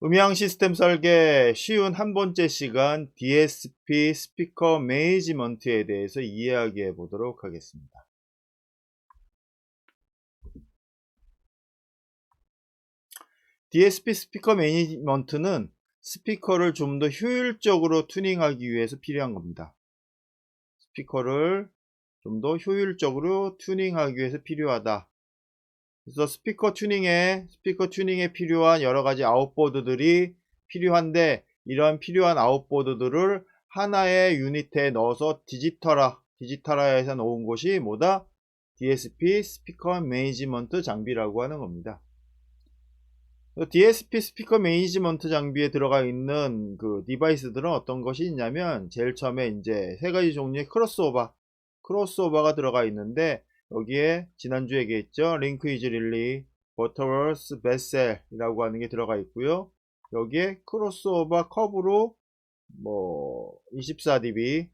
음향 시스템 설계 쉬운 한 번째 시간 DSP 스피커 매니지먼트에 대해서 이야기해 보도록 하겠습니다. DSP 스피커 매니지먼트는 스피커를 좀 더 효율적으로 튜닝하기 위해서 필요한 겁니다. 스피커를 좀 더 효율적으로 튜닝하기 위해서 필요하다. 그래서 스피커 튜닝에 스피커 튜닝에 필요한 여러 가지 아웃보드들이 필요한데 이러한 필요한 아웃보드들을 하나의 유닛에 넣어서 디지털화 디지털화해서 놓은 곳이 뭐다? DSP 스피커 매니지먼트 장비라고 하는 겁니다. DSP 스피커 매니지먼트 장비에 들어가 있는 그 디바이스들은 어떤 것이 있냐면 제일 처음에 이제 세 가지 종류의 크로스오버 크로스오버가 들어가 있는데 여기에 지난주 에 얘기했죠? 링크 이즈 릴리 버터워스 베셀이라고 하는 게 들어가 있고요. 여기에 크로스오버 컵으로 뭐 24dB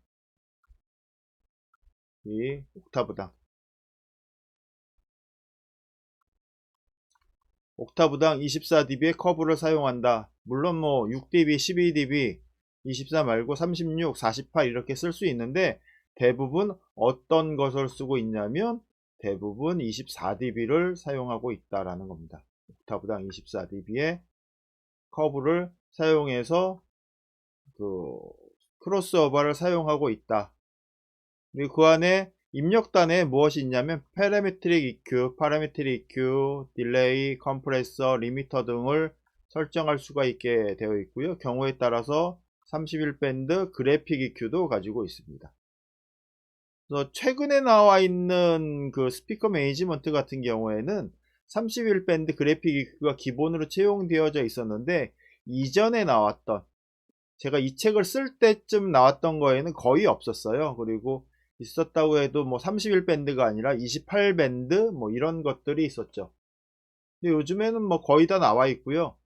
이 옥타브당 옥타브당 24dB의 커브를 사용한다. 물론 뭐 6dB, 12dB, 24 말고 36, 48 이렇게 쓸 수 있는데 대부분 어떤 것을 쓰고 있냐면 대부분 24dB를 사용하고 있다라는 겁니다. 옥타브당 24dB의 커브를 사용해서 그 크로스오버를 사용하고 있다. 그리고 그 안에 입력단에 무엇이 있냐면 파라메트릭 EQ, 파라메트릭 EQ, 딜레이, 컴프레서, 리미터 등을 설정할 수가 있게 되어 있고요. 경우에 따라서 31밴드 그래픽 EQ도 가지고 있습니다. 그래서 최근에 나와 있는 그 스피커 매니지먼트 같은 경우에는 31 밴드 그래픽 EQ가 기본으로 채용되어져 있었는데 이전에 나왔던 제가 이 책을 쓸 때쯤 나왔던 거에는 거의 없었어요. 그리고 있었다고 해도 뭐 31밴드가 아니라 28밴드 뭐 이런 것들이 있었죠. 근데 요즘에는 뭐 거의 다 나와 있고요.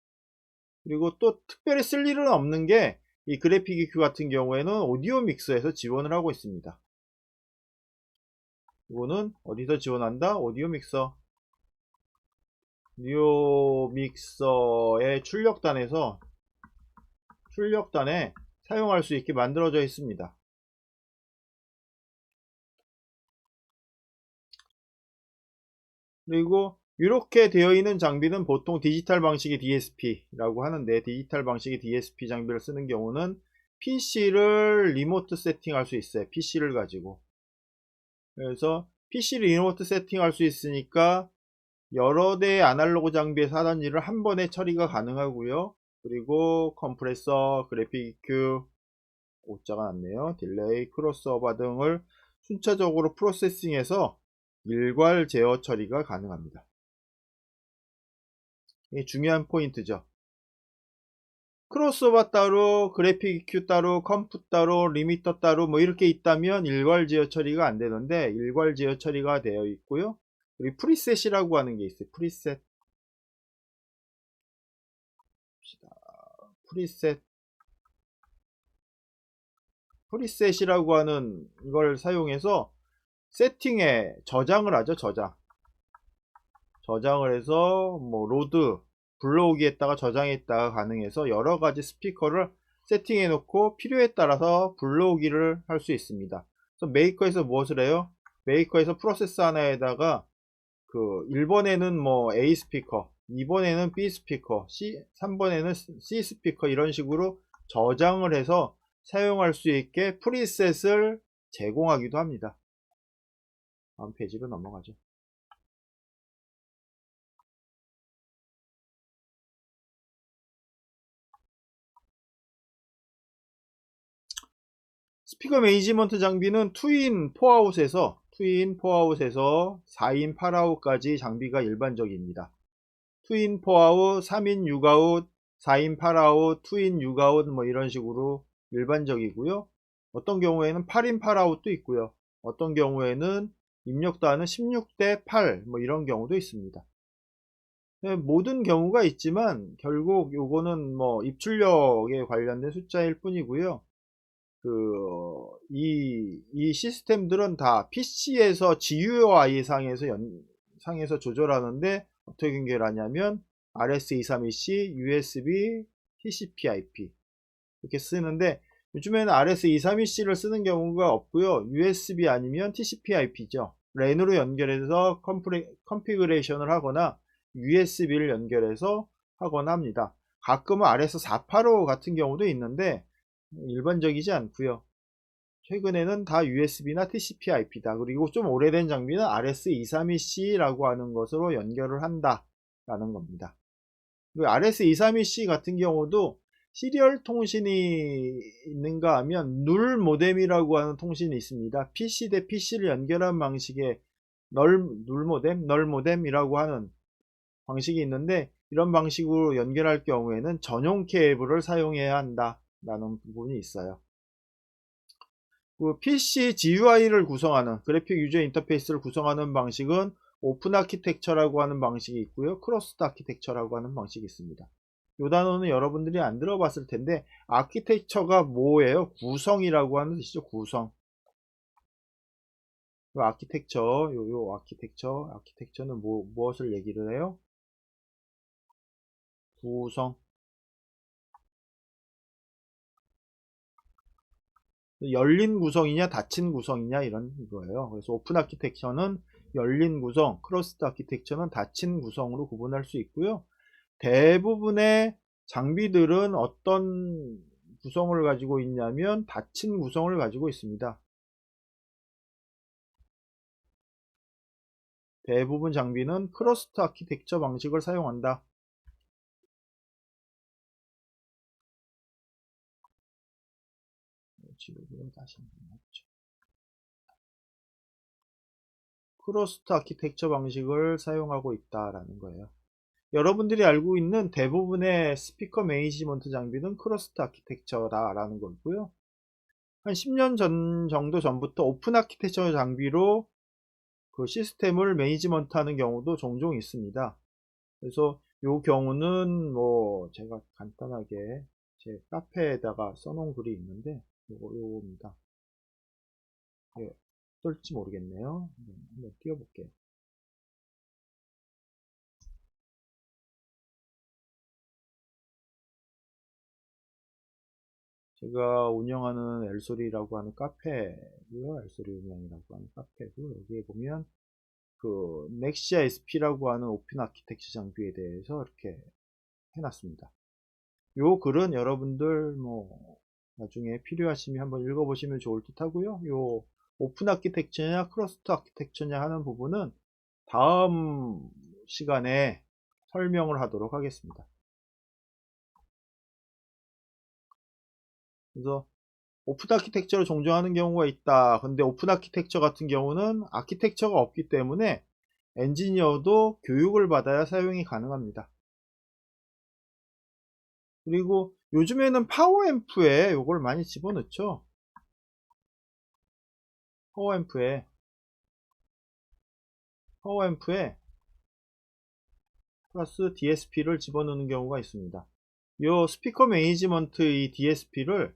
그리고 또 특별히 쓸 일은 없는 게 이 그래픽 EQ 같은 경우에는 오디오 믹서에서 지원을 하고 있습니다. 이거는 어디서 지원한다? 오디오 믹서. 오디오 믹서의 출력단에서 출력단에 사용할 수 있게 만들어져 있습니다. 그리고 이렇게 되어 있는 장비는 보통 디지털 방식의 DSP라고 하는데 디지털 방식의 DSP 장비를 쓰는 경우는 PC를 리모트 세팅할 수 있어요. PC를 가지고. 그래서 PC를 리모트 세팅할 수 있으니까 여러 대의 아날로그 하던 일을 한 번에 처리가 가능하고요. 그리고 컴프레서, 그래픽 EQ, 오자가 났네요. 딜레이, 크로스오버 등을 순차적으로 프로세싱해서 일괄 제어 처리가 가능합니다. 이 중요한 포인트죠. 크로스오버 따로, 그래픽 EQ 따로, 컴프 따로, 리미터 따로 뭐 이렇게 있다면 일괄 제어 처리가 안 되는데 일괄 제어 처리가 되어 있고요. 그리고 프리셋이라고 하는 게 있어요. 프리셋. 프리셋. 프리셋이라고 하는 이걸 사용해서 세팅에 저장을 하죠 저장 저장을 해서 뭐 로드 불러오기에다가 저장했다가 가능해서 여러가지 스피커를 세팅해 놓고 필요에 따라서 불러오기를 할 수 있습니다. 그래서 메이커에서 무엇을 해요? 메이커에서 프로세스 하나에다가 그 1번에는 뭐 A 스피커 2번에는 B 스피커 C 3번에는 C 스피커 이런 식으로 저장을 해서 사용할 수 있게 프리셋을 제공하기도 합니다. 다음 페이지로 넘어가죠. 스피커 매니지먼트 장비는 투인 포아웃에서 투인 포아웃에서 4인 8아웃까지 장비가 일반적입니다. 투인 포아웃, 3인 6아웃, 4인 8아웃, 투인 6아웃 뭐 이런 식으로 일반적이고요. 어떤 경우에는 8인 8아웃도 있고요. 어떤 경우에는 입력단은 16대 8 뭐 이런 경우도 있습니다. 네, 모든 경우가 있지만 결국 요거는 뭐 입출력에 관련된 숫자일 뿐이고요. 그, 이, 이 시스템들은 다 PC에서 GUI 상에서 연, 상에서 조절하는데 어떻게 연결하냐면 RS232C, USB, TCP/IP 이렇게 쓰는데 요즘에는 RS232C를 쓰는 경우가 없고요. USB 아니면 TCP/IP죠. 랜으로 연결해서 컴프레, 컨피그레이션을 하거나 USB를 연결해서 하거나 합니다. 가끔은 RS485 같은 경우도 있는데 일반적이지 않고요. 최근에는 다 USB나 TCP/IP다. 그리고 좀 오래된 장비는 RS232C라고 하는 것으로 연결을 한다라는 겁니다. RS232C 같은 경우도 시리얼 통신이 있는가 하면 눌 모뎀이라고 하는 통신이 있습니다. PC 대 PC를 연결한 방식의 널, 눌 모뎀, 널 모뎀이라고 하는 방식이 있는데 이런 방식으로 연결할 경우에는 전용 케이블을 사용해야 한다 라는 부분이 있어요. 그 PC GUI를 구성하는 그래픽 유저 인터페이스를 구성하는 방식은 오픈 아키텍처라고 하는 방식이 있고요. 크로스드 아키텍처라고 하는 방식이 있습니다. 이 단어는 여러분들이 안 들어봤을 텐데 아키텍처가 뭐예요? 구성이라고 하는 뜻이죠. 구성. 요 아키텍처, 요, 요 아키텍처, 아키텍처는 뭐, 무엇을 얘기를 해요? 구성. 열린 구성이냐 닫힌 구성이냐 이런 거예요. 그래서 오픈 아키텍처는 열린 구성, 크로스드 아키텍처는 닫힌 구성으로 구분할 수 있고요. 대부분의 장비들은 어떤 구성을 가지고 있냐면 닫힌 구성을 가지고 있습니다. 대부분 장비는 크러스트 아키텍처 방식을 사용한다. 지금 다시 한번 해보죠. 크로스트 아키텍처 방식을 사용하고 있다라는 거예요. 여러분들이 알고 있는 대부분의 스피커 매니지먼트 장비는 크로스트 아키텍처다라는 거고요. 한 10년 전 정도 전부터 오픈 아키텍처 장비로 그 시스템을 매니지먼트 하는 경우도 종종 있습니다. 그래서 이 경우는 뭐 제가 간단하게 제 카페에다가 써놓은 글이 있는데 요거 요겁니다. 예, 어떨지 모르겠네요. 한번 띄워볼게요. 제가 운영하는 엘소리라고 하는 카페고요. 엘소리 운영이라고 하는 카페고 여기에 보면 그 넥시아 SP라고 하는 오픈 아키텍처 장비에 대해서 이렇게 해놨습니다. 요 글은 여러분들 뭐 나중에 필요하시면 한번 읽어보시면 좋을 듯 하고요. 요 오픈 아키텍처냐 크로스트 아키텍처냐 하는 부분은 다음 시간에 설명을 하도록 하겠습니다. 그래서 오픈 아키텍처를 종종 하는 경우가 있다. 근데 오픈 아키텍처 같은 경우는 아키텍처가 없기 때문에 엔지니어도 교육을 받아야 사용이 가능합니다. 그리고 요즘에는 파워앰프에 이걸 많이 집어넣죠. 파워앰프에 파워앰프에 플러스 DSP를 집어넣는 경우가 있습니다. 이 스피커 매니지먼트 이 DSP를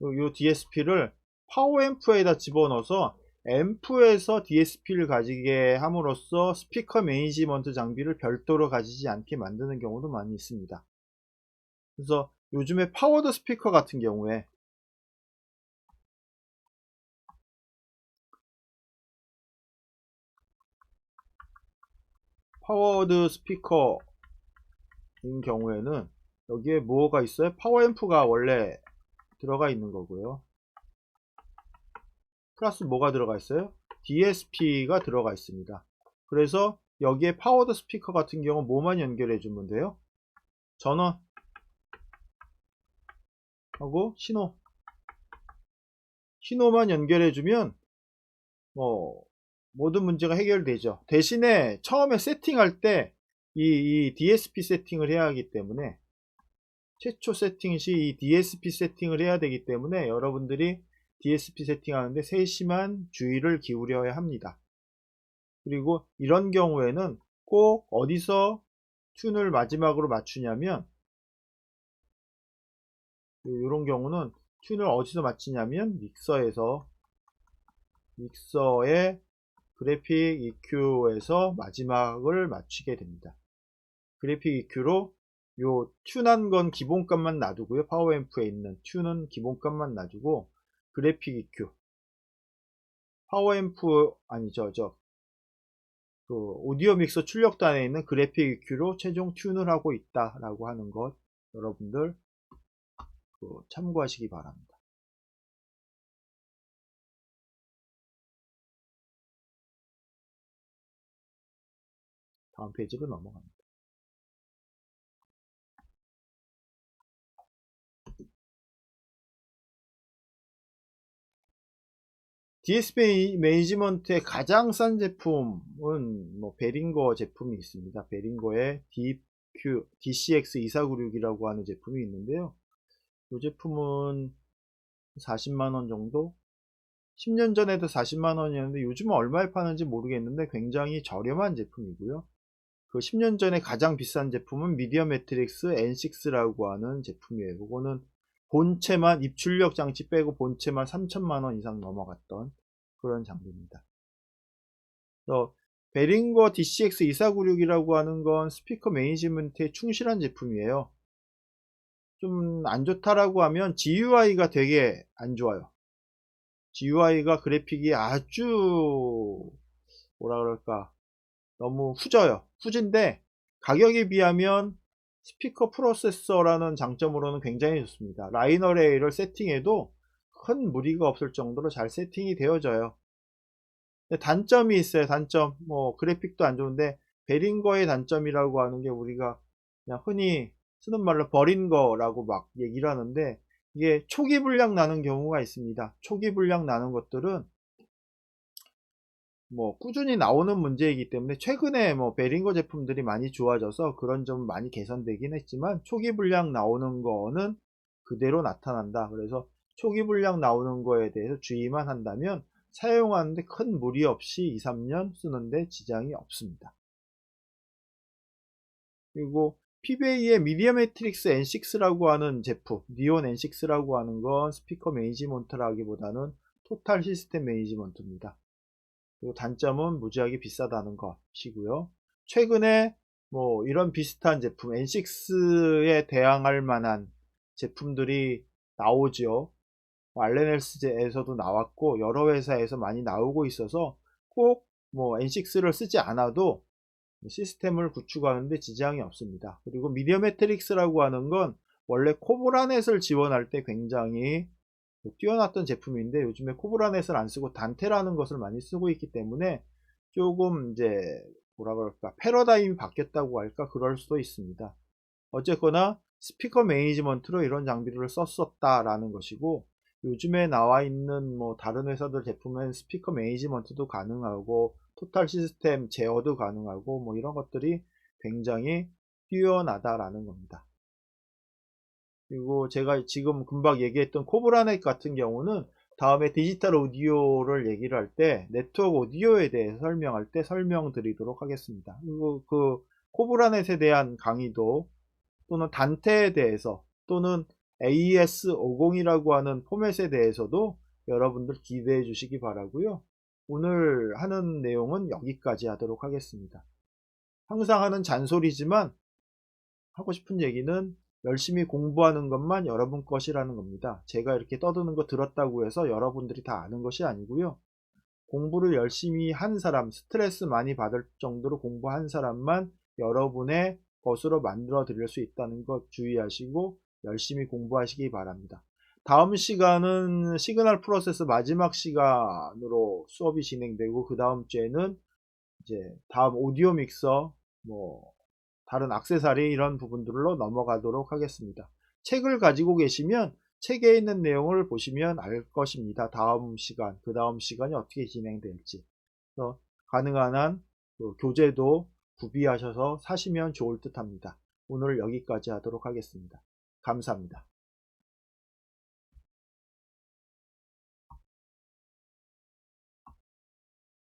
이 DSP를 파워앰프에다 집어넣어서 앰프에서 DSP를 가지게 함으로써 스피커 매니지먼트 장비를 별도로 가지지 않게 만드는 경우도 많이 있습니다. 그래서 요즘에 파워드 스피커 같은 경우에 파워드 스피커인 경우에는 여기에 뭐가 있어요? 파워앰프가 원래 들어가 있는 거고요. 플러스 뭐가 들어가 있어요? DSP가 들어가 있습니다. 그래서 여기에 파워드 스피커 같은 경우 뭐만 연결해 주면 돼요? 전원 하고 신호 신호만 연결해 주면 뭐 모든 문제가 해결되죠. 대신에 처음에 세팅할 때 이, 이 DSP 세팅을 해야 하기 때문에 최초 세팅 시 이 DSP 세팅을 해야 되기 때문에 여러분들이 DSP 세팅하는데 세심한 주의를 기울여야 합니다. 그리고 이런 경우에는 꼭 어디서 튠을 마지막으로 맞추냐면 이런 경우는 튠을 어디서 맞추냐면 믹서에서 믹서의 그래픽 EQ에서 마지막을 맞추게 됩니다. 그래픽 EQ로 요 튠한 건 기본값만 놔두고요. 파워앰프에 있는 튠은 기본값만 놔두고 그래픽 EQ 파워앰프 아니죠 저 그 오디오 믹서 출력단에 있는 그래픽 EQ로 최종 튠을 하고 있다라고 하는 것 여러분들 그 참고하시기 바랍니다. 다음 페이지로 넘어갑니다. DSP 매니지먼트의 가장 싼 제품은 뭐 베링거 제품이 있습니다. 베링거의 DQ, DCX2496이라고 하는 제품이 있는데요. 이 제품은 40만원 정도? 10년 전에도 40만원이었는데 요즘은 얼마에 파는지 모르겠는데 굉장히 저렴한 제품이고요. 그 10년 전에 가장 비싼 제품은 미디어 매트릭스 N6라고 하는 제품이에요. 이거는 본체만 입출력 장치 빼고 본체만 3천만 원 이상 넘어갔던 그런 장비입니다. 또 베링거 DCX2496이라고 하는 건 스피커 매니지먼트에 충실한 제품이에요. 좀 안 좋다라고 하면 GUI가 되게 안 좋아요. GUI가 그래픽이 아주 뭐라 그럴까 너무 후져요. 후진데 가격에 비하면 스피커 프로세서라는 장점으로는 굉장히 좋습니다. 라인 어레이를 세팅해도 큰 무리가 없을 정도로 잘 세팅이 되어져요. 단점이 있어요. 단점. 뭐 그래픽도 안 좋은데 베린거의 단점이라고 하는 게 우리가 그냥 흔히 쓰는 말로 버린 거라고 막 얘기를 하는데 이게 초기 불량 나는 경우가 있습니다. 초기 불량 나는 것들은 뭐 꾸준히 나오는 문제이기 때문에 최근에 뭐 베링거 제품들이 많이 좋아져서 그런 점 많이 개선되긴 했지만 초기 불량 나오는 거는 그대로 나타난다. 그래서 초기 불량 나오는 거에 대해서 주의만 한다면 사용하는데 큰 무리 없이 2, 3년 쓰는데 지장이 없습니다. 그리고 PBA의 미디어 매트릭스 N6라고 하는 제품, 니온 N6라고 하는 건 스피커 매니지먼트라기보다는 토탈 시스템 매니지먼트입니다. 그리고 단점은 무지하게 비싸다는 것이고요. 최근에 뭐 이런 비슷한 제품 N6에 대항할 만한 제품들이 나오죠. 알렌헬스에서도 나왔고 여러 회사에서 많이 나오고 있어서 꼭 뭐 N6를 쓰지 않아도 시스템을 구축하는데 지장이 없습니다. 그리고 미디어 매트릭스라고 하는 건 원래 코브라넷을 지원할 때 굉장히 뛰어났던 제품인데 요즘에 코브라넷을 안 쓰고 단테라는 것을 많이 쓰고 있기 때문에 조금 이제 뭐라 그럴까 패러다임이 바뀌었다고 할까 그럴 수도 있습니다. 어쨌거나 스피커 매니지먼트로 이런 장비를 썼었다라는 것이고 요즘에 나와 있는 뭐 다른 회사들 제품은 스피커 매니지먼트도 가능하고 토탈 시스템 제어도 가능하고 뭐 이런 것들이 굉장히 뛰어나다라는 겁니다. 그리고 제가 지금 금방 얘기했던 코브라넷 같은 경우는 다음에 디지털 오디오를 얘기를 할 때 네트워크 오디오에 대해서 설명할 때 설명드리도록 하겠습니다. 그리고 그 코브라넷에 대한 강의도 또는 단테에 대해서 또는 AES50이라고 하는 포맷에 대해서도 여러분들 기대해 주시기 바라고요. 오늘 하는 내용은 여기까지 하도록 하겠습니다. 항상 하는 잔소리지만 하고 싶은 얘기는 열심히 공부하는 것만 여러분 것이라는 겁니다. 제가 이렇게 떠드는 거 들었다고 해서 여러분들이 다 아는 것이 아니고요. 공부를 열심히 한 사람, 스트레스 많이 받을 정도로 공부한 사람만 여러분의 것으로 만들어 드릴 수 있다는 것 주의하시고 열심히 공부하시기 바랍니다. 다음 시간은 시그널 프로세스 마지막 시간으로 수업이 진행되고 그 다음 주에는 이제 다음 오디오 믹서 뭐 다른 악세사리 이런 부분들로 넘어가도록 하겠습니다. 책을 가지고 계시면 책에 있는 내용을 보시면 알 것입니다. 다음 시간, 그 다음 시간이 어떻게 진행될지. 그래서 가능한 한그 교재도 구비하셔서 사시면 좋을 듯 합니다. 오늘 여기까지 하도록 하겠습니다. 감사합니다.